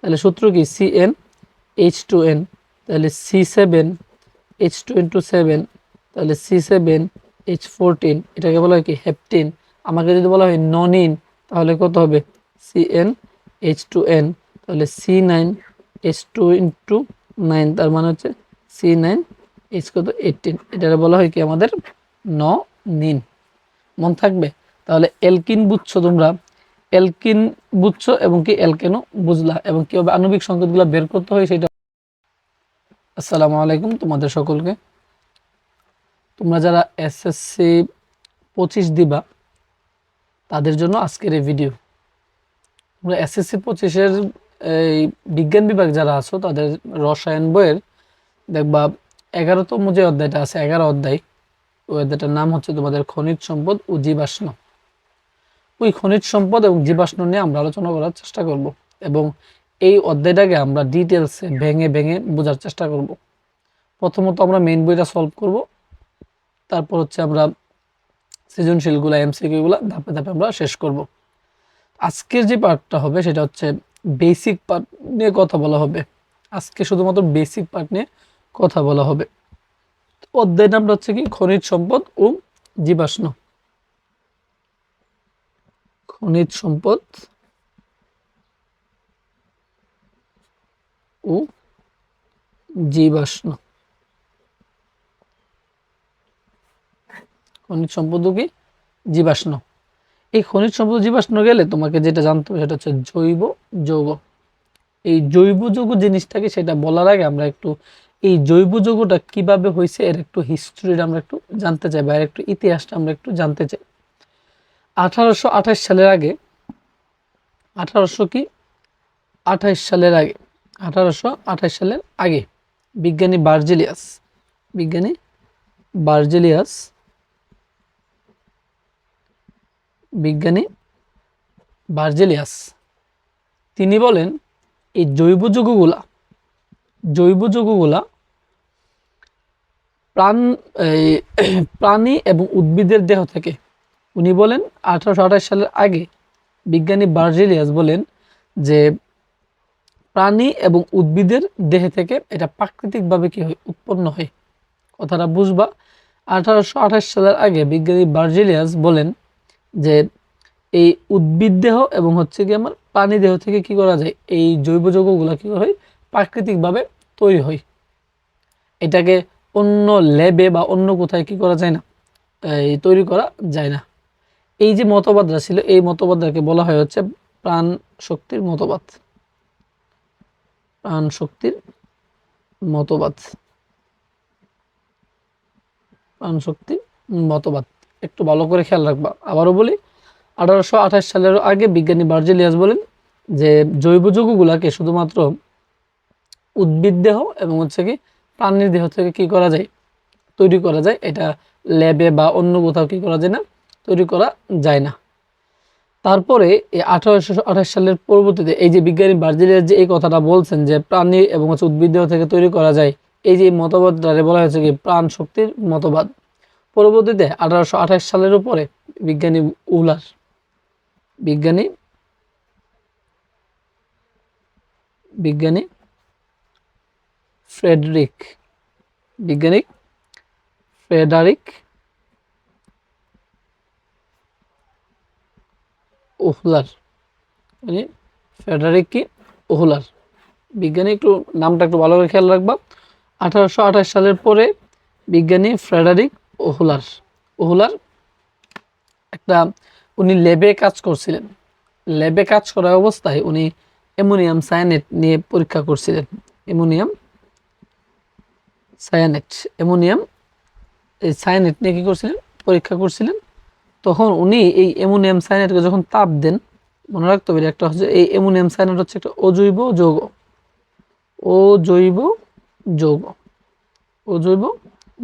তাহলে সূত্র কি? C N H two N তাহলে C seven H two into seven তাহলে সি সেভেন এইচ ফোরটিন এটাকে বলা হয় কি? হেপটিন আমাকে যদি বলা হয় ননিন তাহলে কত হবে? C N H two N তাহলে C nine H two into nine তার মানে হচ্ছে সি নাইন এইচ কত? এইটিন এটা বলা হয় কি? আমাদের ন নিন মন থাকবে? তাহলে এলকিন বুঝছ তোমরা? এলকিন বুঝছ এবং কি এলকেনও বুঝলা এবং কীভাবে আণবিক সংকেতগুলো বের করতে হয় সেটা আসসালামু আলাইকুম তোমাদের সকলকে। তোমরা যারা এসএসসি পঁচিশ দিবা, তাদের জন্য আজকের এই ভিডিও তোমরা এসএসসি পঁচিশের এই বিজ্ঞান বিভাগ যারা আছো, তাদের রসায়ন বইয়ের দেখবা এগারোতম যে অধ্যায়টা আছে, এগারো অধ্যায়, ওই অধ্যায়টার নাম হচ্ছে তোমাদের খনিজ সম্পদ ও জীবাশ্ম। ওই খনিজ সম্পদ এবং জীবাশ্ম নিয়ে আমরা আলোচনা করার চেষ্টা করব এবং এই অধ্যায়টাকে আমরা ডিটেলসে ভেঙে ভেঙে বোঝার চেষ্টা করব। প্রথমত আমরা মেইন বইটা সলভ করব, তারপর হচ্ছে আমরা সৃজনশীলগুলো, এমসিকিউগুলো ধাপে ধাপে আমরা শেষ করব। আজকের যে পার্টটা হবে সেটা হচ্ছে বেসিক পার্ট নিয়ে কথা বলা হবে। আজকে শুধুমাত্র বেসিক পার্ট নিয়ে কথা বলা হবে। অধ্যায় নামটা হচ্ছে কি, খনিজ সম্পদ ও জীবাশ্ম। খনিজ সম্পদ ও জীবাশ্ম। খনিজ সম্পদ কি? জীবাশ্ম। এই খনিজ সম্পদ জীবাশ্ম গেলে তোমাকে যেটা জানতে হবে সেটা হচ্ছে জৈব যৌগ। এই জৈব যৌগ জিনিসটাকে সেটা বলার আগে আমরা একটু এই জৈব যৌগটা কীভাবে হয়েছে এর একটু হিস্ট্রিটা আমরা একটু জানতে চাই বা এর একটু ইতিহাসটা আমরা একটু জানতে চাই। আঠারোশো আঠাশ সালের আগে, আঠারোশো কি? আঠাশ সালের আগে, আঠারোশো আঠাশ সালের আগে, বিজ্ঞানী বার্জেলিয়াস বিজ্ঞানী বার্জেলিয়াস বিজ্ঞানী বার্জেলিয়াস, তিনি বলেন, এই জৈব যৌগগুলা জৈব যৌগগুলা প্রাণ প্রাণী এবং উদ্ভিদের দেহ থেকে উনি বলেন, আঠারোশো আঠাশ সালের আগে বিজ্ঞানী বার্জিলিয়াস বলেন যে প্রাণী এবং উদ্ভিদের দেহে থেকে এটা প্রাকৃতিকভাবে কি হয়, উৎপন্ন হয়। কথাটা বুঝবা। আঠারোশো আঠাশ সালের আগে বিজ্ঞানী বার্জিলিয়াস বলেন যে এই উদ্ভিদ দেহ এবং হচ্ছে কি আমার প্রাণী দেহ থেকে কি করা যায়, এই জৈব যৌগগুলো কী হয়, প্রাকৃতিকভাবে তৈরি হয়। এটাকে অন্য ল্যাবে বা অন্য কোথায় কি করা যায় না, এই তৈরি করা যায় না। এই যে মতবাদরা ছিল, এই মতবাদটাকে বলা হয় হচ্ছে প্রাণ শক্তির মতবাদ। প্রাণ শক্তির মতবাদ। প্রাণ শক্তির মতবাদ। একটু ভালো করে খেয়াল রাখবা। আবারও বলি, আঠারোশো আঠাশ সালের আগে বিজ্ঞানী বার্জেলিয়াস বলেন যে জৈব যৌগগুলাকে শুধুমাত্র উদ্ভিদ দেহ এবং হচ্ছে কি প্রাণীর দেহ থেকে কি করা যায়? তৈরি করা যায়। এটা ল্যাবে বা অন্য কোথাও কি করা যায় না? তৈরি করা যায় না। তারপরে এই আঠারোশো আঠাশ সালের পরবর্তীতে এই যে বিজ্ঞানী বার্জিলিয়ার যে এই কথাটা বলছেন যে প্রাণী এবং হচ্ছে উদ্ভিদ থেকে তৈরি করা যায়, এই যে মতবাদটারে বলা হয়েছে কি প্রাণ শক্তির মতবাদ। পরবর্তীতে আঠারোশো আঠাশ সালের উপরে বিজ্ঞানী উলার, বিজ্ঞানী বিজ্ঞানী ফ্রেডরিক, বিজ্ঞানী ফ্রেডারিক ওহলার মানে ফেডারিক কি ওহলার। বিজ্ঞানী একটু নামটা একটু ভালো করে খেয়াল রাখবা। আঠারোশো আঠাশ সালের পরে বিজ্ঞানী ফ্রেডারিক ওহলার। ওহলার একটা, উনি ল্যাবে কাজ করছিলেন। ল্যাবে কাজ করা অবস্থায় উনি অ্যামোনিয়াম সায়ানেট নিয়ে পরীক্ষা করছিলেন। অ্যামোনিয়াম সায়ানেট, অ্যামোনিয়াম, এই সায়ানেট নিয়ে কী করছিলেন? পরীক্ষা করছিলেন তখন উনি এই অ্যামোনিয়াম সায়ানেটকে যখন তাপ দেন, মনে রাখতে হবে একটা হচ্ছে এই অ্যামোনিয়াম সায়ানেট হচ্ছে একটা অজৈব যৌগ। অজৈব যৌগ। অজৈব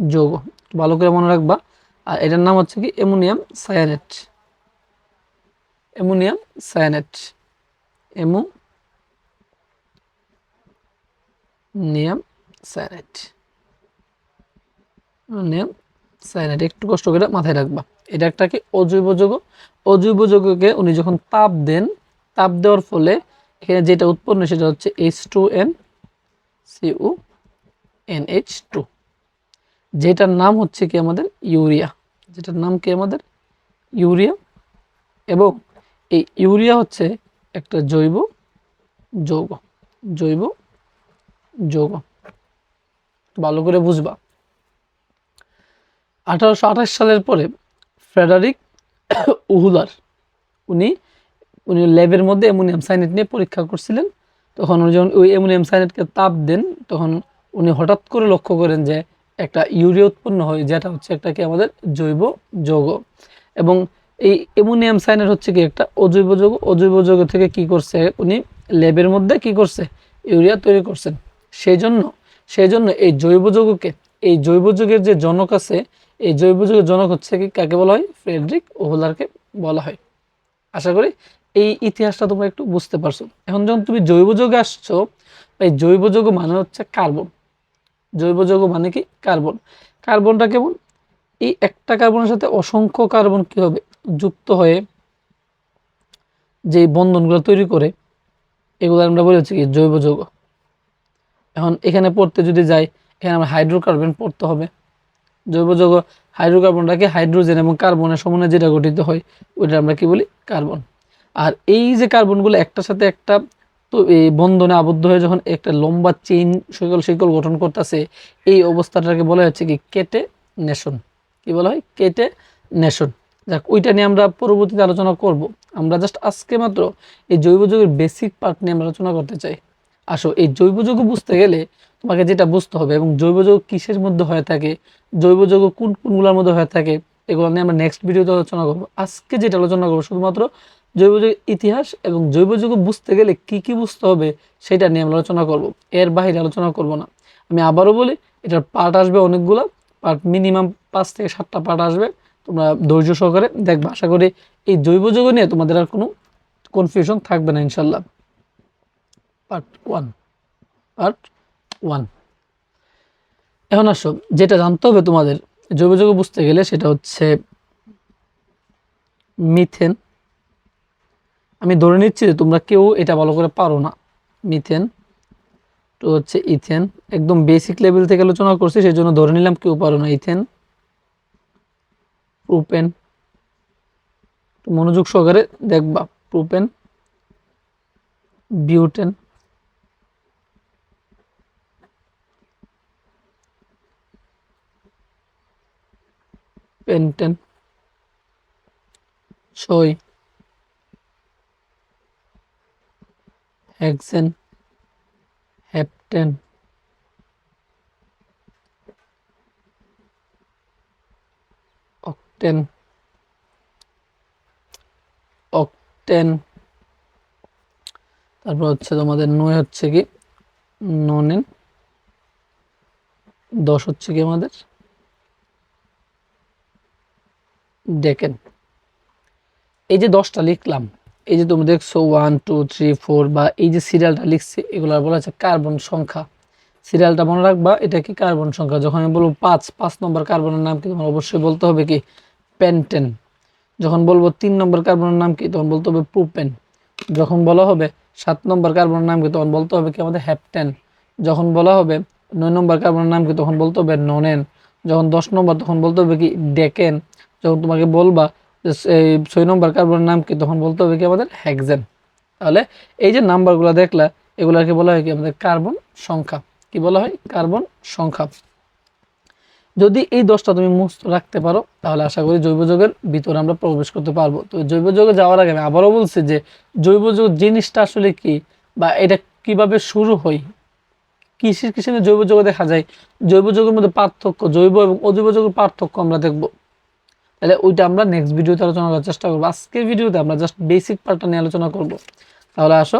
যৌগ। ভালো করে মনে রাখবা। আর এটার নাম হচ্ছে কি ammonium cyanate ammonium cyanate ammonium cyanate নিয়াম cyanate একটু কষ্ট করে মাথায় রাখবা। এটা একটা কি অজৈব যৌগ? অজৈব যৌগকে উনি যখন তাপ দেন, তাপ দেওয়ার ফলে এখানে যেটা উৎপন্ন সেটা হচ্ছে এইচ টু এন সিউ এন এইচ টু যেটার নাম হচ্ছে কি আমাদের ইউরিয়া। যেটার নাম কি আমাদের? ইউরিয়া। এবং এই ইউরিয়া হচ্ছে একটা জৈব যৌগ। জৈব যৌগ। ভালো করে বুঝবা। আঠারোশো আঠাশ সালের পরে ফ্রেডারিক উহুলার। উনি উনি ল্যাবের মধ্যে অ্যামোনিয়াম সাইনেট নিয়ে পরীক্ষা করছিলেন। তখন উনি যখন ওই অ্যামোনিয়াম সাইনেটকে তাপ দেন, তখন উনি হঠাৎ করে লক্ষ্য করেন যে একটা ইউরিয়া উৎপন্ন হয়, যেটা হচ্ছে একটা কি আমাদের জৈব যৌগ। এবং এই অ্যামোনিয়াম সাইনেট হচ্ছে কি একটা অজৈব যৌগ। অজৈব যৌগ থেকে কি করছে? উনি ল্যাবের মধ্যে কি করছে? ইউরিয়া তৈরি করছেন। সেই জন্য সেই জন্য এই জৈব যৌগকে, এই জৈব যৌগের যে জনক আছে এই জৈব যৌগের জনক হচ্ছে কি, কাকে বলা হয়? ফ্রেডরিক ওহলারকে বলা হয়। আশা করি এই ইতিহাসটা তোমরা একটু বুঝতে পারছ। এখন যখন তুমি জৈব যৌগে আসছো, এই জৈব যৌগ মানে হচ্ছে কার্বন। জৈব যৌগ মানে কি? কার্বন। কার্বনটা কেমন? এই একটা কার্বনের সাথে অসংখ্য কার্বন কি হবে? যুক্ত হয়ে যে বন্ধনগুলো তৈরি করে, এগুলো আমরা বলি হচ্ছে কি জৈব যৌগ। এখন এখানে পড়তে যদি যাই, এখানে আমরা হাইড্রোকার্বন পড়তে হবে। জৈব যৌগ হাইড্রোকার্বনটাকে হাইড্রোজেন এবং কার্বনের সমন্বয়ে যেটা গঠিত হয়, ওইটা আমরা কি বলি কার্বন আর এই যে কার্বনগুলো একটার সাথে একটা তো এই বন্ধনে আবদ্ধ হয়ে যখন একটা লম্বা চেইন শিকল শিকল গঠন করতেছে, এই অবস্থাটাকে বলা হচ্ছে কি কেটে নেশন কি বলা হয়? কেটে নেশন যাক, ওইটা নিয়ে আমরা পরবর্তীতে আলোচনা করব। আমরা জাস্ট আজকে মাত্র এই জৈব যৌগের বেসিক পার্ট নিয়ে আমরা আলোচনা করতে চাই। আসো, এই জৈব যৌগ বুঝতে গেলে তোমাকে যেটা বুঝতে হবে এবং জৈব যৌগ কিসের মধ্যে হয়ে থাকে, জৈব যৌগ কোন কোনগুলোর মধ্যে হয়ে থাকে, এগুলো নিয়ে আমরা নেক্সট ভিডিওতে আলোচনা করব। আজকে যেটা আলোচনা করব শুধুমাত্র জৈব ইতিহাস এবং জৈব যৌগ বুঝতে গেলে কি কি বুঝতে হবে সেটা নিয়ে আমরা আলোচনা করব। এর বাইরে আলোচনা করব না। আমি আবারও বলি, এটার পার্ট আসবে অনেকগুলো পার্ট মিনিমাম পাঁচ থেকে সাতটা পার্ট আসবে। তোমরা ধৈর্য সহকারে দেখবে। আশা করি এই জৈব যৌগ নিয়ে তোমাদের আর কোনো কনফিউশন থাকবে না, ইনশাল্লাহ। পার্ট ওয়ান পার্ট ওয়ান এখন আসো, যেটা জানতে হবে তোমাদের জৈব যৌগ বুঝতে গেলে সেটা হচ্ছে মিথেন। আমি ধরে নিচ্ছি যে তোমরা কেউ এটা ভালো করে পারো না। মিথেন, তো হচ্ছে ইথেন। একদম বেসিক লেভেল থেকে আলোচনা করছি সেই জন্য ধরে নিলাম কেউ পারো না ইথেন। প্রোপেন মনোযোগ সহকারে দেখবা, প্রোপেন, বিউটেন। পেন্টেন ছয় হেক্সেন হেপটেন অকটেন অকটেন তারপর হচ্ছে তোমাদের নয় হচ্ছে কি? ননেন। দশ হচ্ছে কি আমাদের? ডেকেন এই যে দশটা লিখলাম, এই যে তুমি দেখছ ওয়ান টু থ্রি ফোর বা এই যে সিরিয়ালটা লিখছে এগুলো বলা হচ্ছে কার্বন সংখ্যা। সিরিয়ালটা মনে রাখবা, এটা কি কার্বন সংখ্যা? যখন আমি বলব পাঁচ পাঁচ নম্বর কার্বনের নাম কি তোমার অবশ্যই বলতে হবে কি? পেন্টেন যখন বলব তিন নম্বর কার্বনের নাম কি, তখন বলতে হবে প্রোপেন যখন বলা হবে সাত নম্বর কার্বনের নাম কি, তখন বলতে হবে কি আমাদের হ্যাপটেন যখন বলা হবে নয় নম্বর কার্বনের নাম কি, তখন বলতে হবে ননেন যখন দশ নম্বর, তখন বলতে হবে কি ডেকেন যখন তোমাকে বলবা যে এই ছয় নম্বর কার্বনের নাম কি, তখন বলতে হবে কি আমাদের হ্যাকজেন তাহলে এই যে নাম্বারগুলো দেখলা, এগুলাকে বলা হয় কি আমাদের কার্বন সংখ্যা। কি বলা হয়? কার্বন সংখ্যা। যদি এই দশটা তুমি মুক্ত রাখতে পারো, তাহলে আশা করি জৈব যুগের ভিতরে আমরা প্রবেশ করতে পারব। তো জৈব যৌগে যাওয়ার আগে আমি আবারও বলছি যে, জৈব যুগ জিনিসটা আসলে কি বা এটা কীভাবে শুরু হয়? কৃষির কিসের জৈব যুগে দেখা যায়? জৈব যুগের মধ্যে পার্থক্য, জৈব এবং অজৈব যৌগের পার্থক্য আমরা দেখব। তাহলে ওইটা আমরা নেক্সট ভিডিওতে আলোচনা করার চেষ্টা করব। আজকের ভিডিওতে আমরা জাস্ট বেসিক পার্টটা নিয়ে আলোচনা করব। তাহলে আসো,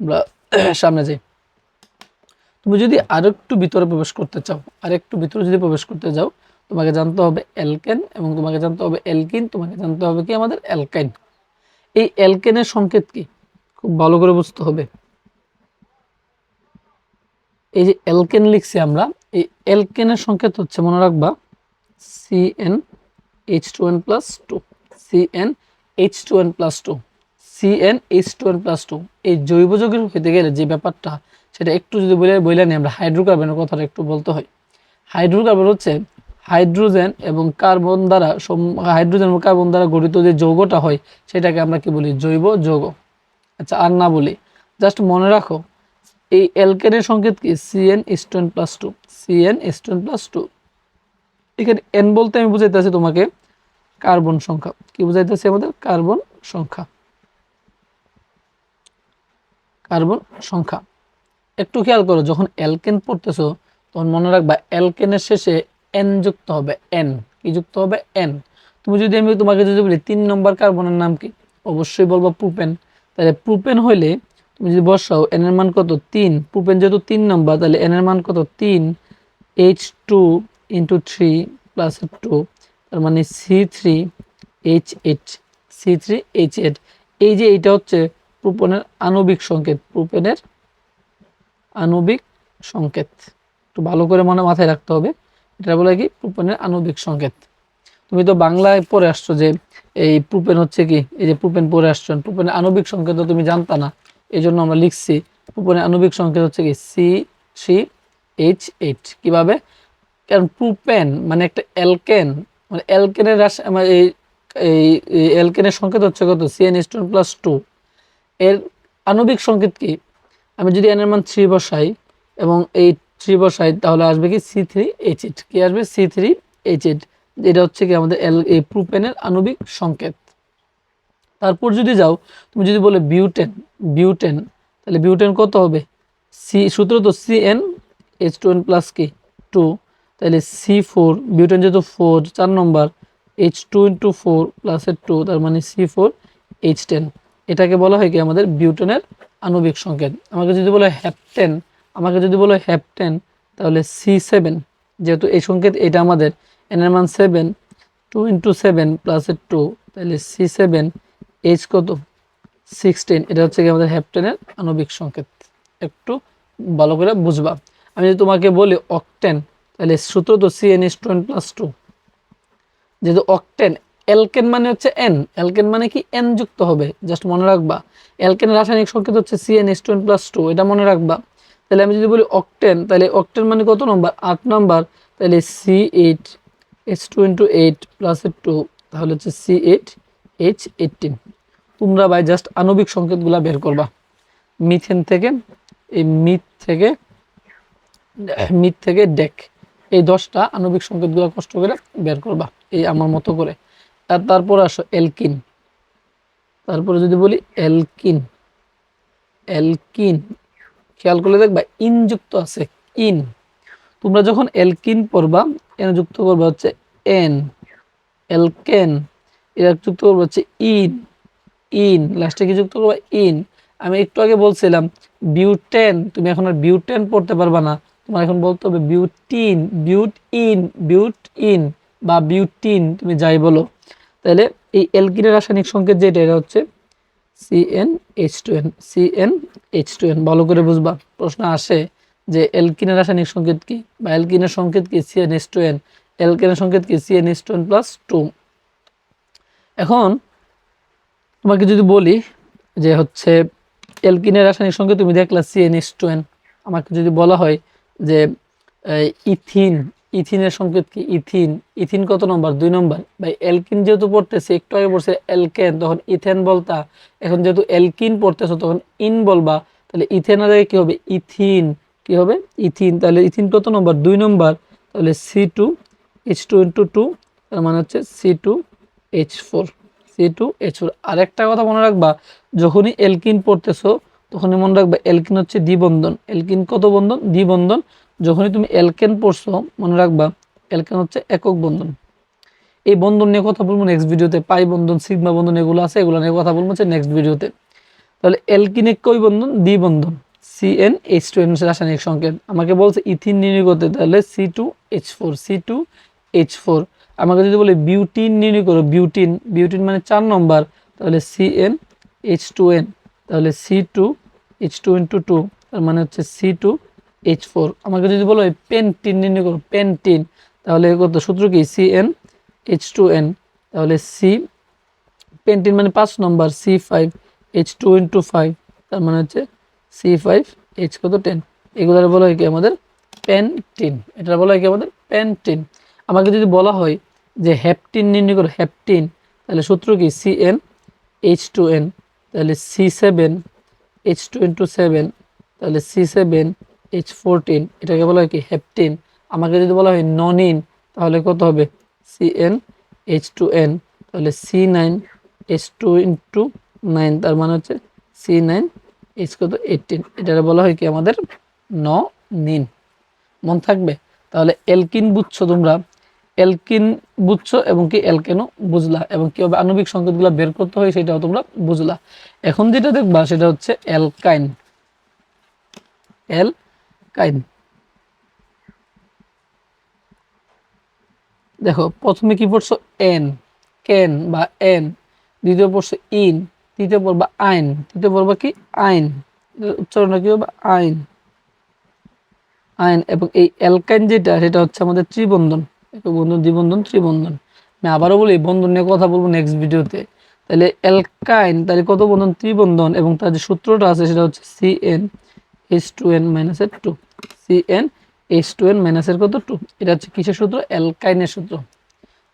আমরা সামনে যাই। তুমি যদি আরেকটু ভিতরে প্রবেশ করতে চাও, আরেকটু ভিতরে যদি প্রবেশ করতে যাও, তোমাকে জানতে হবে অ্যালকেন এবং তোমাকে জানতে হবে অ্যালকিন তোমাকে জানতে হবে কি আমাদের অ্যালকাইন এই অ্যালকেনের সংকেত কি? খুব ভালো করে বুঝতে হবে। এই যে অ্যালকেন লিখছি আমরা, এই অ্যালকেনের সংকেত হচ্ছে, মনে রাখবা C N H two N plus two C N H two N plus two C N H two N plus two এই জৈব যৌগের হইতে গেলে যে ব্যাপারটা, সেটা একটু যদি বলে বলে নিই আমরা, হাইড্রোকার্বনের কথাটা একটু বলতে হয়। হাইড্রোকার্বন হচ্ছে হাইড্রোজেন এবং কার্বন দ্বারা হাইড্রোজেন এবং কার্বন দ্বারা গঠিত যে যৌগটা হয়, সেটাকে আমরা কি বলি? জৈব যৌগ। আচ্ছা আর না বলি। জাস্ট মনে রাখো, এই অ্যালকেনের সংকেত কি? C N stone plus two C N stone plus two এখানে এন বলতে আমি বুঝাইতেছি তোমাকে কার্বন সংখ্যা। কি বুঝাইতেছি আমাদের? কার্বন সংখ্যা। কার্বন সংখ্যা। একটু খেয়াল করো, যখন অ্যালকেন পড়তেছো, তখন মনে রাখবা অ্যালকেনের শেষে এন যুক্ত হবে এন কি যুক্ত হবে? এন তুমি যদি আমি তোমাকে যদি বলি তিন নম্বর কার্বনের নাম কি? অবশ্যই বলব প্রুপেন তাহলে প্রুপেন হইলে তুমি যদি বসাও এন এর মান কত? তিন। প্রুপেন যেহেতু তিন নম্বর, তাহলে এন এর মান কত? তিন। H two into three plus two তার মানে C three H eight C three H eight এই যে এইটা হচ্ছে প্রোপনের আণবিক সংকেত, প্রোপেনের আণবিক সংকেত। একটু ভালো করে মনে মাথায় রাখতে হবে। এটা বলে কি? প্রোপেনের আণবিক সংকেত। তুমি তো বাংলায় পড়ে আসছো যে এই প্রোপেন হচ্ছে কি? এই যে প্রোপেন পড়ে আসছো, প্রোপেনের আণবিক সংকেত তুমি জানতা না। এই জন্য আমরা লিখছি প্রোপেনের আণবিক সংকেত হচ্ছে কি? সি থ্রি এইচ এইট কীভাবে? কারণ প্রুপেন মানে একটা অ্যালকেন মানে অ্যালকেনের আমার এই এই অ্যালকেনের সংকেত হচ্ছে কত? C N stone plus two. এর আণবিক সংকেত কি? আমি যদি এন এর মান থ্রি বসাই এবং এই থ্রি বসাই, তাহলে আসবে কি? C three H eight. কি আসবে? C three H eight. এটা হচ্ছে কি আমাদের এল, এই প্রুপেনের আণবিক সংকেত। তারপর যদি যাও, তুমি যদি বলে বিউটেন বিউটেন, তাহলে বিউটেন কত হবে? সি, সূত্র তো C N H two N plus কি? টু। তাহলে সি ফোর বিউটেন যেহেতু ফোর চার নম্বর এইচ টু ইন্টু ফোর প্লাসের টু তার মানে সি ফোর এইচ টেন এটাকে বলা হয় কি আমাদের বিউটেনের আণবিক সংকেত। আমাকে যদি বলে হ্যাপটেন আমাকে যদি বলে হ্যাপটেন তাহলে সি সেভেন যেহেতু এই সংকেত এটা আমাদের। এন এর মান সেভেন টু ইন্টু সেভেন প্লাসের টু তাহলে সি সেভেন এইচ কত? সিক্সটিন এটা হচ্ছে কি আমাদের হ্যাপটেনের আণবিক সংকেত। একটু ভালো করে বুঝবা। আমি যদি তোমাকে বলি অকটেন তাহলে সূত্র তো C N S twain plus two যেহেতু অকটেন অ্যালকেন মানে হচ্ছে এন অ্যালকেন মানে কি? এন যুক্ত হবে জাস্ট মনে রাখবা। অ্যালকেনের রাসায়নিক সংকেত হচ্ছে C N S twain plus two এটা মনে রাখবা। তাহলে আমি যদি বলি অকটেন তাহলে অকটেন মানে কত নম্বর? আট নম্বর। তাহলে C eight H two into eight প্লাসের টু তাহলে হচ্ছে সি এইট এইচ এইটিন তোমরা ভাই জাস্ট আণবিক সংকেতগুলা বের করবা। মিথেন থেকে, এই মিথ থেকে মিথ থেকে ডেক। এই দশটা আণবিক সংকেতগুলো কষ্ট করে বের করবা, এই আমার মতো করে। আর তারপর আসো এলকিন তারপরে যদি বলি এলকিন এলকিন খেয়াল করলে দেখবা ইন যুক্ত আছে, ইন। তোমরা যখন এলকিন পড়বা, এন যুক্ত করবা হচ্ছে এন এলকেন এরা যুক্ত করবা হচ্ছে ইন ইন। লাস্টে কি যুক্ত করবা? ইন। আমি একটু আগে বলছিলাম, বিউটেন, তুমি এখন আর বিউটেন পড়তে পারবা না। তোমার এখন বলতে হবে butyne butyne butyne বা বিউটিন তুমি যাই বলো। তাহলে এই এলকিনের রাসায়নিক সংকেত যেটা, এটা হচ্ছে C N H two N C N H two N ভালো করে বুঝবা। প্রশ্ন আসে যে এলকিনের রাসায়নিক সংকেত কি? বা এলকিনের সংকেত কি C N H two N এলকিনের সংকেত কি C N H two N plus two এখন তোমাকে যদি বলি যে হচ্ছে এলকিনের রাসায়নিক সংকেত তুমি দেখলা সিএন এইচ টু এন আমাকে যদি বলা হয় যে ইথিন, ইথিনের সংকেত কি? ইথিন ইথিন কত নম্বর? দুই নম্বর। ভাই এলকিন যেহেতু পড়তেছে, একটু আগে পড়ছে এলকেন তখন ইথেন বলতা। এখন যেহেতু এলকিন পড়তেছো, তখন ইন বলবা। তাহলে ইথেনের আগে কি হবে? ইথিন। কি হবে? ইথিন। তাহলে ইথিন কত নম্বর? দুই নম্বর। তাহলে C two, H two into two, তার মানে হচ্ছে C two H four. C two H four. আরেকটা কথা মনে রাখবা, যখনই এলকিন পড়তেছো তখনই মনে রাখবে, এলকিন হচ্ছে দ্বিবন্ধন। এলকিন কত বন্ধন? দ্বিবন্ধন। যখনই তুমি এলকেন পড়ছো, মনে রাখবা, এলকেন হচ্ছে একক বন্ধন। এই বন্ধন নিয়ে কথা বলব নেক্সট ভিডিওতে পাই বন্ধন, সিগমা বন্ধন এগুলো আছে, এগুলো নিয়ে কথা বলব হচ্ছে নেক্সট ভিডিওতে তাহলে এলকিনে কই বন্ধন? দ্বিবন্ধন। C N H two N হচ্ছে রাসায়নিক সংকেত। আমাকে বলছে ইথিন নির্ণয় করতে, তাহলে C two H four C two H four আমাকে যদি বলে বিউটিন নির্ণয় করো, বিউটিন বিউটিন মানে চার নম্বর, তাহলে C N H two N তাহলে C two H two into two তার মানে হচ্ছে সি টু এইচ ফোর আমাকে যদি বলো পেন্টিন নির্ণয় করো পেন্টিন তাহলে কত? সূত্র কি? C N H two N তাহলে সি পেন্টিন মানে পাঁচ নম্বর C five H two into five তার মানে হচ্ছে সি ফাইভ এইচ কত? টেন এগুলোর বলা হয় কি আমাদের? প্যান্টিন এটা বলা হয় কি আমাদের? প্যান্টিন আমাকে যদি বলা হয় যে হ্যাপটিন নির্ণয় করো হ্যাপটিন তাহলে সূত্র কি? C N H two N তাহলে C seven H two into seven তাহলে সি সেভেন এইচ ফোরটিন এটাকে বলা হয় কি? হ্যাপটিন আমাকে যদি বলা হয় ননিন তাহলে কত হবে? C N H two N তাহলে C nine H two into nine তার মানে হচ্ছে সি নাইন এইচ কত? এইটিন এটা বলা হয় কি আমাদের ন নিন মন থাকবে? তাহলে এলকিন বুঝছ তোমরা? এলকিন বুঝছ এবং কি এলকেনও বুঝলা এবং কীভাবে আণবিক সংকেতগুলো বের করতে হয় সেটাও তোমরা বুঝলা। এখন যেটা দেখবা সেটা হচ্ছে অ্যালকাইন অ্যালকাইন দেখো, প্রথমে কি পড়ছো? এন। কেন বা এন। দ্বিতীয় পড়ছো ইন। তৃতীয় পড়বা আইন। তৃতীয় পড়বা কি? আইন। উচ্চারণ কি হবে? আইন। আইন এবং এই অ্যালকাইন যেটা, সেটা হচ্ছে আমাদের ত্রিবন্ধন। একক বন্ধন, দ্বিবন্ধন, ত্রিবন্ধন। আমি আবারও বলি, বন্ধন নিয়ে কথা বলব নেক্সট ভিডিওতে তাহলে অ্যালকাইন তাহলে কত বন্ধন? ত্রিবন্ধন এবং তার যে সূত্রটা আছে সেটা হচ্ছে C N H two N মাইনাসের two C N H two N মাইনাসের কত? টু এটা হচ্ছে কিসের সূত্র? অ্যালকাইনের সূত্র।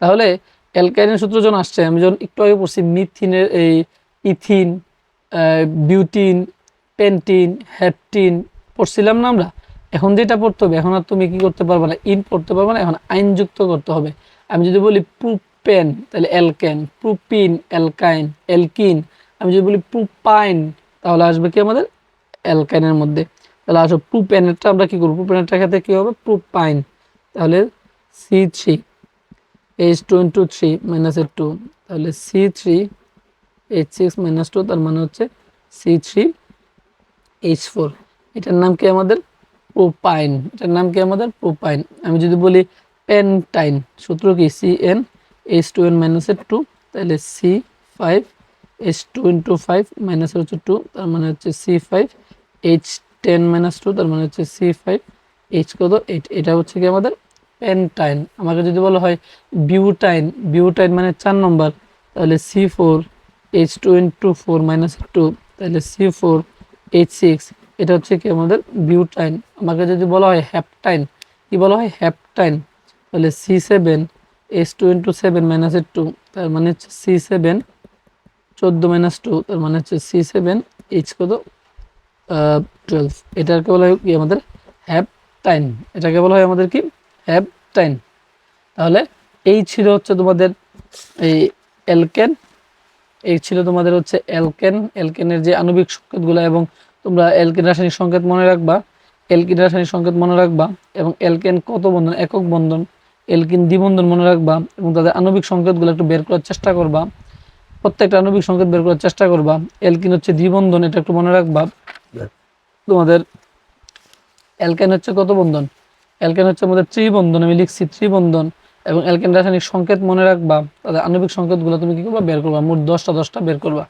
তাহলে অ্যালকাইনের সূত্র যখন আসছে, আমি যখন একটু আগে পড়ছি মিথিনের এই ইথিন বিউটিন পেন্টিন হ্যাপটিন পড়ছিলাম না আমরা? এখন যেটা পড়তে হবে, এখন আর তুমি কি করতে পারবে না ইন পড়তে পারবে না, এখন আইন যুক্ত করতে হবে। আমি যদি বলি প্রুপেন তাহলে অ্যালকেন প্রুপিন অ্যালকাইন অ্যালকিন আমি যদি বলি প্রুপাইন তাহলে আসবে কি আমাদের? অ্যালকাইনের মধ্যে। তাহলে আসো প্রুপেনেরটা আমরা কি করব? প্রুপেনেরটা ক্ষেত্রে কী হবে? প্রুপাইন তাহলে C three H two into three মাইনাসের টু তাহলে C three H six minus two তার মানে হচ্ছে সি থ্রি এইচ ফোর এটার নাম কি আমাদের? প্রোপাইন। এটার নাম কি আমাদের? প্রোপাইন। আমি যদি বলি পেনটাইন, সূত্র কি? C N H two N মাইনাসের টু তাহলে C five H two into five মাইনাসের হচ্ছে টু তার মানে হচ্ছে C five H ten minus two তার মানে হচ্ছে সি ফাইভ এইচ কত? এইট এটা হচ্ছে কি আমাদের? পেনটাইন। আমাকে যদি বলা হয় বিউটাইন বিউটাইন মানে চার নম্বর, তাহলে C four H two into four minus two তাহলে সি ফোর এইচ সিক্স এটা হচ্ছে কি আমাদের বিউটাইন। আমাকে যদি বলা হয় হ্যাপটাইন, কি বলা হয়? হ্যাপটাইন। তাহলে C seven, S two into seven মাইনাসের টু, তার মানে হচ্ছে সি সেভেন, চোদ্দ মাইনাস টু, তার মানে হচ্ছে সি সেভেন, এইচ কত? টুয়েলভ এটাকে বলা হয় কি আমাদের হ্যাপটাইন। এটাকে বলা হয় আমাদের কি? হ্যাপটাইন। তাহলে এই ছিল হচ্ছে তোমাদের এই এলকেন। এই ছিল তোমাদের হচ্ছে এলকেন। এলকেনের যে আণবিক সংকেতগুলো এবং তোমরা এলকেন রাসায়নিক সংকেত মনে রাখবা। এলকিন রাসায়নিক সংকেত মনে রাখবা এবং এলকেন কত বন্ধন? একক বন্ধন। এলকিন দ্বিবন্ধন মনে রাখবা এবং তাদের আণবিক সংকেতগুলো একটু বের করার চেষ্টা করবা। প্রত্যেকটা আণবিক সংকেত বের করার চেষ্টা করবা। এলকিন হচ্ছে দ্বিবন্ধন, এটা একটু মনে রাখবা। তোমাদের অ্যালকেন হচ্ছে কত বন্ধন? অ্যালকেন হচ্ছে আমাদের ত্রিবন্ধন, আমি লিখছি ত্রিবন্ধন এবং অ্যালকেন রাসায়নিক সংকেত মনে রাখবা। তাদের আণবিক সংকেতগুলো তুমি কী করবা? বের করবা। মোট দশটা দশটা বের করবা।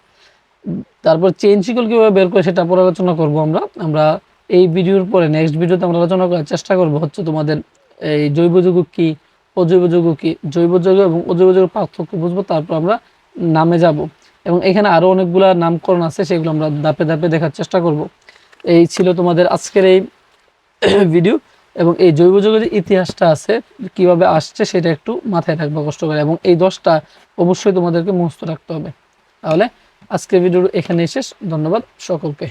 তারপর চেইন শিকল কীভাবে বের করে সেটা পরে আলোচনা করব আমরা। আমরা এই ভিডিওর পরে নেক্সট ভিডিওতে আমরা আলোচনা করার চেষ্টা করব হচ্ছে তোমাদের এই জৈব যৌগ কী, অজৈব যৌগ কী, জৈব যৌগ এবং অজৈব যৌগের পার্থক্য বুঝব, তারপর আমরা নামে যাব। এবং এখানে আরও অনেকগুলো নামকরণ আছে, সেগুলো আমরা দাপে দাপে দেখার চেষ্টা করব। এই ছিল তোমাদের আজকের এই ভিডিও এবং এই জৈব যৌগের যে ইতিহাসটা আছে, কীভাবে আসছে সেটা একটু মাথায় রাখবা কষ্ট করে এবং এই দশটা অবশ্যই তোমাদেরকে মুখস্থ রাখতে হবে। তাহলে আজকের ভিডিও এখানেই শেষ। ধন্যবাদ সকলকে।